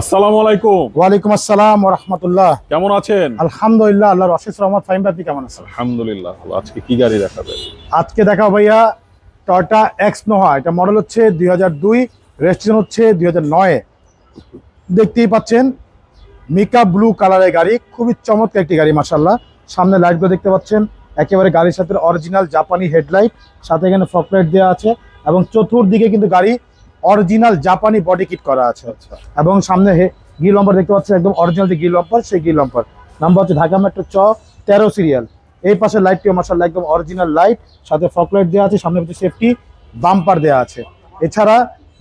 আসসালামু আলাইকুম। ওয়ালাইকুম আসসালাম রহমতুল্লাহ। কেমন আছেন? আলহামদুলিল্লাহ আল্লাহর অশেষ রহমত ফাহিম আপনি কেমন আছেন? আলহামদুলিল্লাহ। আজকে কি গাড়ি দেখাবে আজকে দেখাও ভাইয়া টয়টা এক্স নোহা। এটা মডেল হচ্ছে দুই হাজার দুই রেজিস্ট্রেশন হচ্ছে দুই হাজার নয়ে। দেখতেই পাচ্ছেন মিকা ব্লু কালারের গাড়ি খুবই চমৎকার একটি গাড়ি মাসাল্লাহ সামনে লাইটগুলো দেখতে পাচ্ছেন একেবারে গাড়ির সাথে অরিজিনাল জাপানি হেডলাইট সাথে এখানে ফকলাইট দেওয়া আছে এবং চতুর্দিকে কিন্তু গাড়ি অরিজিনাল জাপানি বডি কিট করা আছে। আচ্ছা। এবং সামনে গি লম্বার দেখতে পাচ্ছেন একদম অরিজিনাল যে গি লম্বার সেই গি লম্বার নাম্বার হচ্ছে ঢাকা মেট্রো চ তেরো সিরিয়াল। এই পাশে লাইটটিও মার্শাল্লাহ একদম অরিজিনাল লাইট সাথে ফকলাইট দেওয়া আছে সামনে হচ্ছে সেফটি বাম্পার দেওয়া আছে। এছাড়া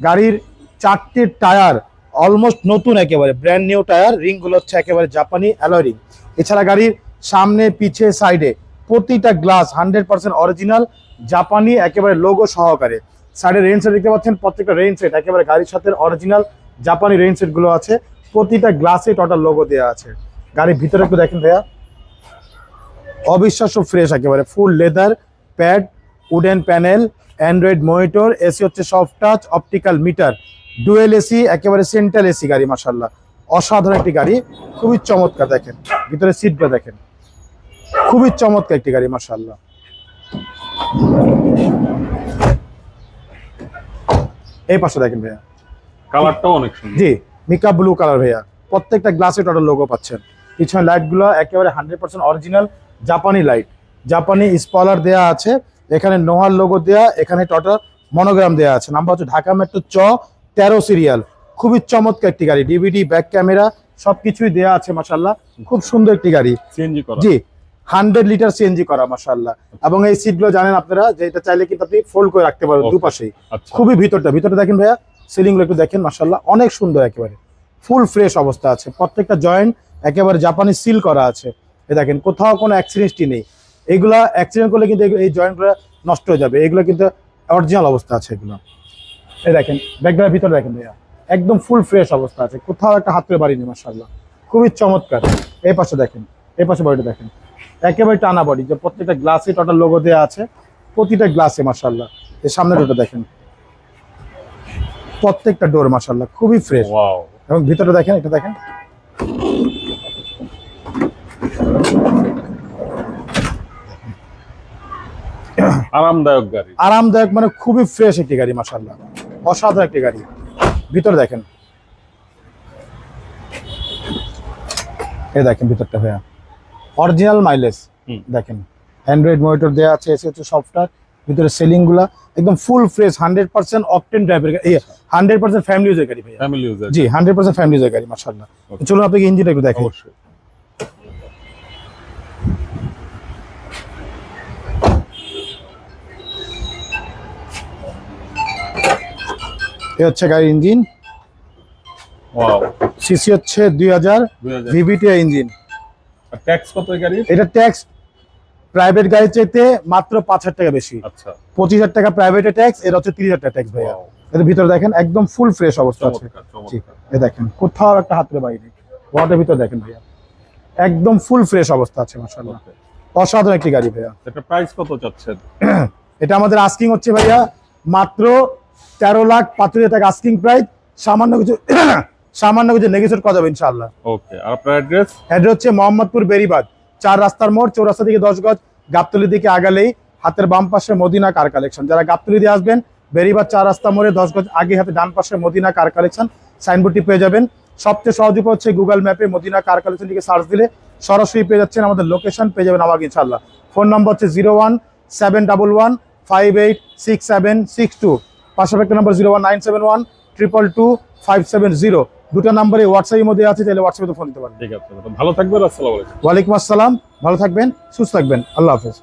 গাড়ির চারটে টায়ার অলমোস্ট নতুন একেবারে ব্র্যান্ড নিউ টায়ার রিংগুলো হচ্ছে একেবারে জাপানি অ্যালয় রিং এছাড়া গাড়ির সামনে পিছে সাইডে প্রতিটা গ্লাস হান্ড্রেড পার্সেন্ট অরিজিনাল জাপানি একেবারে লোগো সহকারে। সাইডে রেইন সেট দেখতে পাচ্ছেন, প্রত্যেকটা রেইন সেট একেবারে গাড়ির সাথে অরিজিনাল জাপানি রেইন সেটগুলো আছে। প্রতিটা গ্লাসে টোটাল লোগো দেওয়া আছে। গাড়ির ভিতরে একটু দেখেন ভাইয়া। অবিশ্বাস্য ফ্রেশ একেবারে full leather pad wooden panel android monitor AC হচ্ছে soft touch optical meter dual AC একেবারে সেন্ট্রাল এসি গাড়ি মাসাল্লাহ অসাধারণ একটি গাড়ি, খুবই চমৎকার দেখেন। ভিতরে সিটটা দেখেন। খুবই চমৎকার একটি গাড়ি মাসাল্লাহ এই পাশে দেখেন ভাইয়া। কালারটাও অনেক সুন্দর। জি মিকা ব্লু কালার ভাইয়া। প্রত্যেকটা গ্লাসে টোটাল লোগো পাচ্ছেন। পিছনে লাইটগুলো একেবারে হান্ড্রেড পার্সেন্ট অরিজিনাল জাপানি লাইট জাপানি স্পলার দেয়া আছে। এখানে নোহার লোগো দেয়া এখানে টোটাল মনোগ্রাম দেয়া আছে। নাম্বার হচ্ছে ঢাকা মেট্রো চ তেরো সিরিয়াল খুবই চমৎকার একটি গাড়ি। ডিভিডি ব্যাক ক্যামেরা সবকিছুই দেয়া আছে মাসাল্লাহ খুব সুন্দর একটি গাড়ি। জি হান্ড্রেড লিটার সিএনজি করা মাসাল্লাহ এবং এই সিটগুলো জানেন আপনারা যে এটা চাইলে কিন্তু আপনি ফোল্ড করে রাখতে পারেন. দুপাশেই। আচ্ছা। খুবই ভিতরটা। ভিতরটা দেখেন ভাইয়া সিলিংগুলো একটু দেখেন মাসাল্লাহ অনেক সুন্দর একেবারে। ফুল ফ্রেশ অবস্থা আছে। প্রত্যেকটা জয়েন্ট একেবারে জাপানি সিল করা আছে। এ দেখেন কোথাও কোনো অ্যাক্সিডেন্টই নেই। এগুলা অ্যাক্সিডেন্ট করলে কিন্তু এই জয়েন্টগুলো নষ্ট হয়ে যাবে। এগুলো কিন্তু অরিজিনাল অবস্থা আছে এগুলো। এই দেখেন ব্যাগটার ভিতরে দেখেন ভাইয়া। একদম ফুল ফ্রেশ অবস্থা আছে। কোথাও একটা হাতের বাড়ি নেই মাসাল্লাহ খুবই চমৎকার। এই পাশে দেখেন এই পাশে বাড়িটা দেখেন। একেবারে টানা বডি যে প্রত্যেকটা গ্লাসে টোটাল লোগো দেওয়া আছে প্রতিটা গ্লাসে মাসাল্লাহ এই সামনে ডোরটা দেখেন। প্রত্যেকটা ডোর মাসাল্লাহ খুবই ফ্রেশ ওয়াও এবং ভিতরে দেখেন এটা দেখেন। আরামদায়ক গাড়ি। আরামদায়ক মানে খুবই ফ্রেশ একটি গাড়ি মাসাল্লাহ অসাধারণ একটি গাড়ি। ভিতরে দেখেন। এই দেখেন ভিতরটা ভাইয়া। অরিজিনাল মাইলেজ দেখেন। অ্যান্ড্রয়েড মনিটর দেওয়া আছে এসে হচ্ছে সফটওয়্যার ভিতরে সেলিংগুলা একদম ফুল ফ্রেশ হান্ড্রেড পার্সেন্ট অপটেন ড্রাইভের হান্ড্রেড পার্সেন্ট ফ্যামিলি ইউজের গাড়ি ফ্যামিলি ইউজার জি হান্ড্রেড পার্সেন্ট ফ্যামিলি ইউজের গাড়ি Okay. চলুন আপনাকে ইঞ্জিনটা একটু দেখেন অবশ্যই। এ হচ্ছে গাড়ির ইঞ্জিন ওয়াও সিসি হচ্ছে দুই হাজার 2000 ভিভিটি ইঞ্জিন ট্যাক্স কত গাড়ির? এটা ট্যাক্স প্রাইভেট গাড়ির চাইতে মাত্র পাঁচ হাজার টাকা বেশি। আচ্ছা। পঁচিশ হাজার টাকা প্রাইভেটে ট্যাক্স এর হচ্ছে তিরিশ হাজার টাকা ট্যাক্স ভাইয়া. এর ভিতরে দেখেন একদম ফুল ফ্রেশ অবস্থা আছে। এ দেখেন কোথাও একটা হাতের বাইরে। ওয়াটার ভিতরে দেখেন ভাইয়া। একদম ফুল ফ্রেশ অবস্থা আছে Okay. অসাধারণ একটি গাড়ি ভাইয়া। এটা প্রাইস কত চাচ্ছেন? এটা আমাদের আস্কিং হচ্ছে ভাইয়া মাত্র তেরো লাখ পাঁচ হাজার টাকা আস্কিং প্রাইস সামান্য কিছু সামান্য কিছু নেগোসিয়েট করা যাবে ইনশাআল্লাহ। ওকে আর আপনার অ্যাড্রেস অ্যাড্রেস হচ্ছে মোহাম্মদপুর বেরিবাদ চার রাস্তার মোড় চৌরাস্তা থেকে দশ গজ গাবতলি দিকে আগালেই হাতের বাম পাশে মদিনা কার কালেকশন যারা গাবতলি দিয়ে আসবেন বেরিবাদ চার রাস্তা মোড়ে দশ গজ আগে হাতে ডান পাশে মদিনা কার কালেকশন সাইনবোর্ডটি পেয়ে যাবেন। সবচেয়ে সহজ উপায় হচ্ছে গুগল ম্যাপে মদিনা কার কালেকশন দিকে সার্চ দিলে সরাসরি পেয়ে যাচ্ছেন আমাদের লোকেশন পেয়ে যাবেন আমাকে ইনশাল্লাহ ফোন নম্বর হচ্ছে zero one seven double one five eight six seven six two পাশাপাশি number zero one nine seven one triple two five seven zero দুটো নাম্বারে হোয়াটসঅ্যাপের মধ্যে আছে তাহলে হোয়াটসঅ্যাপে ফোন দিতে পারেন ঠিক আছে। ভালো থাকবেন আসসালামু আলাইকুম। ওয়ালাইকুম আসসালাম। ভালো থাকবেন সুস্থ থাকবেন। আল্লাহ হাফেজ।